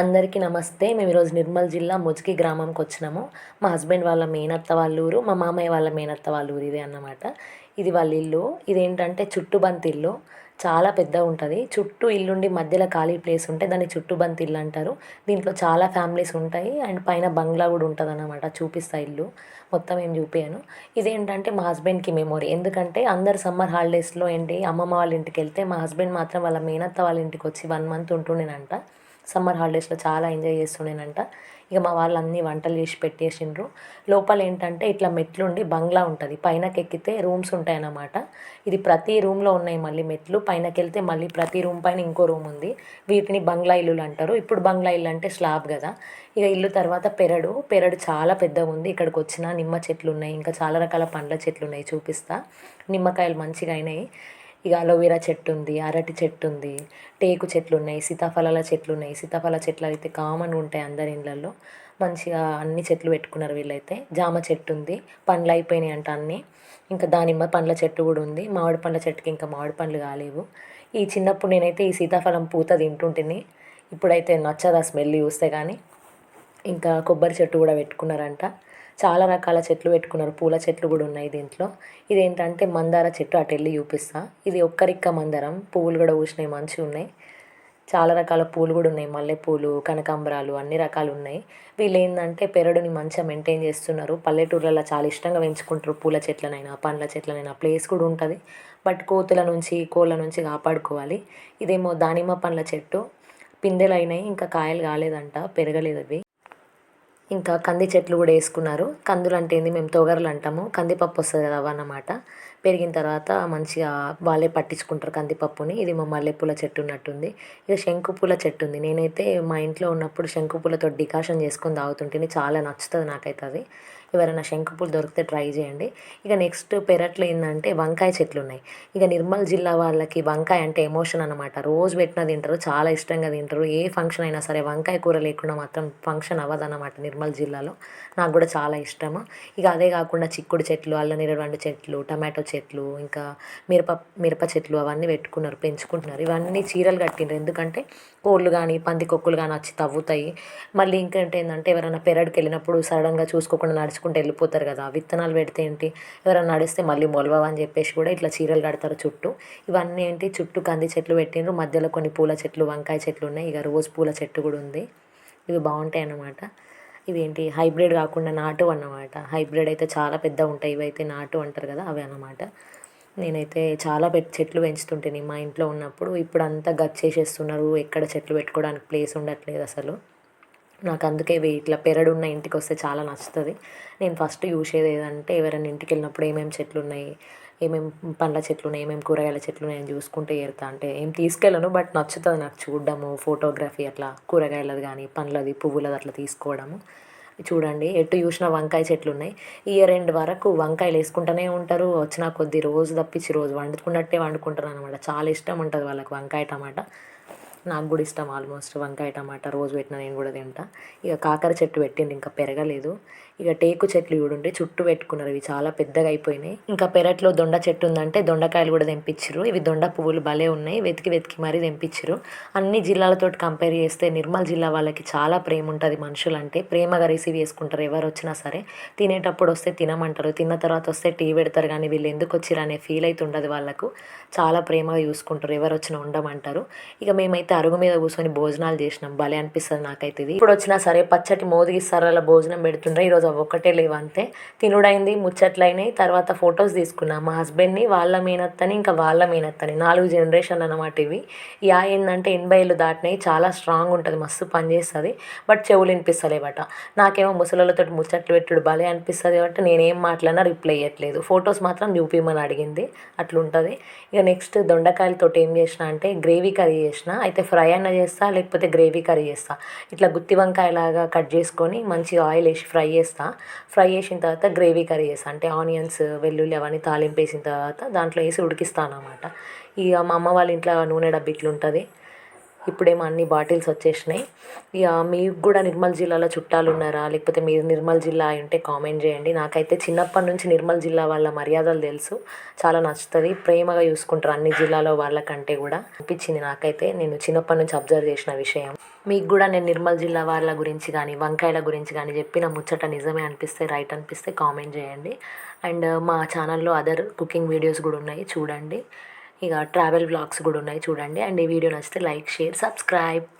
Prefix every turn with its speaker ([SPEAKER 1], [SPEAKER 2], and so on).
[SPEAKER 1] అందరికీ నమస్తే. మేము ఈరోజు నిర్మల్ జిల్లా ముజ్కి గ్రామంకి వచ్చినాము. మా హస్బెండ్ వాళ్ళ మేనత్త వాళ్ళ ఊరు మా మామయ్య వాళ్ళ మేనత్త వాళ్ళ ఊరు ఇదే అన్నమాట. ఇది వాళ్ళ ఇల్లు. ఇదేంటంటే చుట్టుబంతి ఇల్లు. చాలా పెద్దగా ఉంటుంది. చుట్టూ ఇల్లుండి మధ్యలో ఖాళీ ప్లేస్ ఉంటే దాన్ని చుట్టుబంతి ఇల్లు అంటారు. దీంట్లో చాలా ఫ్యామిలీస్ ఉంటాయి. అండ్ పైన బంగ్లా కూడా ఉంటుంది అన్నమాట. చూపిస్తా ఇల్లు. మొత్తం ఏం చూపించను ఇదేంటంటే మా హస్బెండ్కి మెమొరీ. ఎందుకంటే అందరు సమ్మర్ హాలిడేస్లో ఏంటి? అమ్మమ్మ వాళ్ళ ఇంటికి వెళ్తే మా హస్బెండ్ మాత్రం వాళ్ళ మేనత్త వాళ్ళ ఇంటికి వచ్చి వన్ మంత్ ఉంటుండేనంట. సమ్మర్ హాలిడేస్లో చాలా ఎంజాయ్ చేస్తుండేనంట. ఇక మా వాళ్ళు అన్ని వంటలు చేసి పెట్టేసిండ్రు. లోపల ఏంటంటే ఇట్లా మెట్లుండి బంగ్లా ఉంటుంది. పైనకి ఎక్కితే రూమ్స్ ఉంటాయి అన్నమాట ఇది ప్రతి రూమ్లో ఉన్నాయి మళ్ళీ మెట్లు. పైనకి వెళ్తే మళ్ళీ ప్రతి రూమ్ పైన ఇంకో రూమ్ ఉంది. వీటిని బంగ్లా ఇల్లులు అంటారు. ఇప్పుడు బంగ్లా ఇల్లు అంటే స్లాబ్ కదా. ఇక ఇల్లు తర్వాత పెరడు. పెరడు చాలా పెద్దగా ఉంది. ఇక్కడికి వచ్చిన నిమ్మ చెట్లు ఉన్నాయి. ఇంకా చాలా రకాల పండ్ల చెట్లు ఉన్నాయి. చూపిస్తా. నిమ్మకాయలు మంచిగా అయినాయి. ఇక అలోవెరా చెట్టు ఉంది అరటి చెట్టు ఉంది టేకు చెట్లు ఉన్నాయి సీతాఫలాల చెట్లు ఉన్నాయి. సీతాఫల చెట్లు అయితే కామన్ ఉంటాయి అందరి ఇళ్ళల్లో. మంచిగా అన్ని చెట్లు పెట్టుకున్నారు వీళ్ళైతే. జామ చెట్టు ఉంది పండ్లు అయిపోయినాయి అంట అన్నీ. ఇంకా దానిమ్మ పండ్ల చెట్టు కూడా ఉంది. మామిడి పండ్ల చెట్టుకి ఇంకా మామిడి పండ్లు కాలేవు. ఈ చిన్నప్పుడు నేనైతే ఈ సీతాఫలం పూత తింటుంటిని. ఇప్పుడైతే నచ్చదు ఆ స్మెల్ చూస్తే కానీ ఇంకా కొబ్బరి చెట్టు కూడా పెట్టుకున్నారంట. చాలా రకాల చెట్లు పెట్టుకున్నారు. పూల చెట్లు కూడా ఉన్నాయి దీంట్లో. ఇదేంటంటే మందార చెట్టు అటు వెళ్ళి చూపిస్తా. ఇది ఒక్కరిక్క మందారం. పువ్వులు కూడా పూసినాయి మంచిగా ఉన్నాయి. చాలా రకాల పూలు కూడా ఉన్నాయి. మల్లెపూలు కనకాంబరాలు అన్ని రకాలు ఉన్నాయి. వీళ్ళు ఏంటంటే పెరడుని మంచిగా మెయింటైన్ చేస్తున్నారు. పల్లెటూర్లలో చాలా ఇష్టంగా పెంచుకుంటారు పూల చెట్లనైనా పండ్ల చెట్లనైనా. ప్లేస్ కూడా ఉంటుంది. బట్ కోతుల నుంచి కోళ్ళ నుంచి కాపాడుకోవాలి. ఇదేమో దానిమ్మ పండ్ల చెట్టు. పిందెలైనాయి. ఇంకా కాయలు కాలేదంట. పెరగలేదు అవి. ఇంకా కంది చెట్లు కూడా వేసుకున్నారు. కందులు అంటే ఏంది మేము తొగరలు అంటాము. కందిపప్పు వస్తుంది కదా అన్నమాట. పెరిగిన తర్వాత మంచిగా వాళ్ళే పట్టించుకుంటారు కందిపప్పుని. ఇది మా మల్లెపూల చెట్టు ఉన్నట్టుంది. ఇక శంకు పూల చెట్టు ఉంది. నేనైతే మా ఇంట్లో ఉన్నప్పుడు శంకు పూలతో డికాషన్ చేసుకొని తాగుతుంటేనే చాలా నచ్చుతుంది నాకైతే అది. ఎవరైనా శంకుపూలు దొరికితే ట్రై చేయండి. ఇక నెక్స్ట్ పెరట్లో ఏంటంటే వంకాయ చెట్లు ఉన్నాయి. ఇక నిర్మల్ జిల్లా వాళ్ళకి వంకాయ అంటే ఎమోషన్ అనమాట రోజు పెట్టిన తింటారు చాలా ఇష్టంగా తింటారు. ఏ ఫంక్షన్ అయినా సరే వంకాయ కూర లేకుండా మాత్రం ఫంక్షన్ అవ్వదన్నమాట నిర్మల్ జిల్లాలో. నాకు కూడా చాలా ఇష్టము. ఇక అదే కాకుండా చిక్కుడు చెట్లు అల్లనిరవండి చెట్లు టమాటో చెట్లు ఇంకా మిరప మిరప చెట్లు అవన్నీ పెట్టుకున్నారు పెంచుకుంటున్నారు. ఇవన్నీ చీరలు కట్టిండ్రు. ఎందుకంటే కోళ్ళు కానీ పందికొక్కులు కానీ వచ్చి తవ్వుతాయి. మళ్ళీ ఇంకేంటి ఏంటంటే ఎవరైనా పెరడుకి వెళ్ళినప్పుడు సడన్గా చూసుకోకుండా నడిచి నడుచుకుంటూ వెళ్ళిపోతారు కదా. విత్తనాలు పెడితే ఏంటి? ఎవరైనా నడిస్తే మళ్ళీ మొలవని అని చెప్పేసి కూడా ఇట్లా చీరలు కడతారు చుట్టూ. ఇవన్నీ ఏంటి? చుట్టూ కంది చెట్లు పెట్టిండ్రు. మధ్యలో కొన్ని పూల చెట్లు వంకాయ చెట్లు ఉన్నాయి. ఇక రోజు పూల చెట్టు కూడా ఉంది. ఇవి బాగుంటాయి అన్నమాట. ఇవేంటి హైబ్రిడ్ కాకుండా నాటు అన్నమాట. హైబ్రిడ్ అయితే చాలా పెద్ద ఉంటాయి. ఇవైతే నాటు అంటారు కదా అవి అన్నమాట. నేనైతే చాలా పెట్ చెట్లు పెంచుతుంటేని మా ఇంట్లో ఉన్నప్పుడు ఇప్పుడు అంతా గచ్చేసేస్తున్నారు. ఎక్కడ చెట్లు పెట్టుకోవడానికి ప్లేస్ ఉండట్లేదు అసలు. నాకు అందుకే ఇవి ఇట్లా పెరడు ఉన్న ఇంటికి వస్తే చాలా నచ్చుతుంది. నేను ఫస్ట్ చూసేది ఏదంటే ఎవరైనా ఇంటికి వెళ్ళినప్పుడు ఏమేమి చెట్లు ఉన్నాయి ఏమేమి పండ్ల చెట్లు ఉన్నాయి ఏమేమి కూరగాయల చెట్లు ఉన్నాయి అని చూసుకుంటే ఏరుతా. అంటే ఏం తీసుకెళ్ళను బట్ నచ్చుతుంది నాకు చూడడము ఫోటోగ్రఫీ అట్లా కూరగాయలది కానీ పండ్లది పువ్వులది అట్లా తీసుకోవడము. చూడండి ఎటు చూసిన వంకాయ చెట్లు ఉన్నాయి ఇయర్ ఎండ్ వరకు వంకాయలు వేసుకుంటూనే ఉంటారు. వచ్చిన కొద్ది రోజు తప్పించి రోజు వండుకున్నట్టే వండుకుంటారు అనమాట చాలా ఇష్టం ఉంటుంది వాళ్ళకి వంకాయ టమాటా. నాకు కూడా ఇష్టం ఆల్మోస్ట్ వంకాయ టమాటా రోజు పెట్టిన నేను కూడా తింటా. ఇక కాకర చెట్టు పెట్టింది ఇంకా పెరగలేదు. ఇక టేకు చెట్లు చూడండి చుట్టూ పెట్టుకున్నారు. ఇవి చాలా పెద్దగా అయిపోయినాయి. ఇంకా పెరట్లో దొండ చెట్టు ఉందంటే దొండకాయలు కూడా తెంపించారు ఇవి దొండ పువ్వులు భలే ఉన్నాయి. వెతికి వెతికి మరీ తెంపించారు అన్ని జిల్లాలతో కంపేర్ చేస్తే నిర్మల్ జిల్లా వాళ్ళకి చాలా ప్రేమ ఉంటుంది మనుషులంటే. ప్రేమగా రిసీవ్ చేసుకుంటారు. ఎవరు వచ్చినా సరే తినేటప్పుడు వస్తే తినమంటారు. తిన్న తర్వాత వస్తే టీ పెడతారు. కానీ వీళ్ళు ఎందుకు వచ్చిరు అనే ఫీల్ అయితే ఉండదు వాళ్ళకు. చాలా ప్రేమగా చూసుకుంటారు. ఎవరు వచ్చినా ఉండమంటారు. ఇక మేమైతే అరుగు మీద కూర్చొని భోజనాలు చేసినాం. భలే అనిపిస్తుంది నాకైతే ఇది. ఇప్పుడు వచ్చినా సరే పచ్చటి మోదిగి సరళ భోజనం పెడుతుండ్రే. ఈరోజు అవి ఒక్కటే లేవు అంతే. తినుడైంది ముచ్చట్లయినాయి తర్వాత ఫొటోస్ తీసుకున్నా. మా హస్బెండ్ని వాళ్ళ మేనత్తని ఇంకా వాళ్ళ మేనత్తని నాలుగు జనరేషన్లు అన్నమాట ఇవి. యా ఏంటంటే ఎనభై ఏళ్ళు దాటినాయి చాలా స్ట్రాంగ్ ఉంటుంది మస్తు పనిచేస్తుంది బట్ చెవులు వినిపిస్తలేవట. నాకేమో ముసలతో ముచ్చట్లు పెట్టుడు భలే అనిపిస్తుంది కాబట్టి నేనేం మాట్లాడినా రిప్లై ఇవ్వట్లేదు ఫొటోస్ మాత్రం చూపిమని అడిగింది అట్లుంటుంది. ఇక నెక్స్ట్ దొండకాయలతో ఏం చేసిన అంటే గ్రేవీ కర్రీ చేసిన. అయితే ఫ్రై అన్న చేస్తా లేకపోతే గ్రేవీ కర్రీ చేస్తా. ఇట్లా గుత్తి వంకాయలాగా కట్ చేసుకొని మంచి ఆయిల్ వేసి ఫ్రై చేస్తా. ఫ్రై చేసిన తర్వాత గ్రేవీ కర్రీ చేస్తా. అంటే ఆనియన్స్ వెల్లుల్లి అవన్నీ తాలింపు వేసిన తర్వాత దాంట్లో వేసి ఉడికిస్తాను అనమాట ఇక మా అమ్మ వాళ్ళ ఇంట్లో నూనె డబ్బిట్లు ఉంటుంది. ఇప్పుడేమో అన్ని బాటిల్స్ వచ్చేసినాయి. ఇక మీకు కూడా నిర్మల్ జిల్లాలో చుట్టాలు ఉన్నారా? లేకపోతే మీరు నిర్మల్ జిల్లా ఉంటే కామెంట్ చేయండి. నాకైతే చిన్నప్పటి నుంచి నిర్మల్ జిల్లా వాళ్ళ మర్యాదలు తెలుసు. చాలా నచ్చుతుంది. ప్రేమగా చూసుకుంటారు అన్ని జిల్లాలో వాళ్ళకంటే కూడా అనిపించింది నాకైతే. నేను చిన్నప్పటి నుంచి అబ్జర్వ్ చేసిన విషయం. మీకు కూడా నేను నిర్మల్ జిల్లా వాళ్ళ గురించి కానీ వంకాయల గురించి కానీ చెప్పిన ముచ్చట నిజమే అనిపిస్తే రైట్ అనిపిస్తే కామెంట్ చేయండి. అండ్ uh, మా ఛానల్లో అదర్ కుకింగ్ వీడియోస్ కూడా ఉన్నాయి చూడండి. ఇక ట్రావెల్ వ్లాగ్స్ కూడా ఉన్నాయి చూడండి. అండ్ ఈ వీడియో నచ్చితే లైక్ షేర్ సబ్స్క్రైబ్.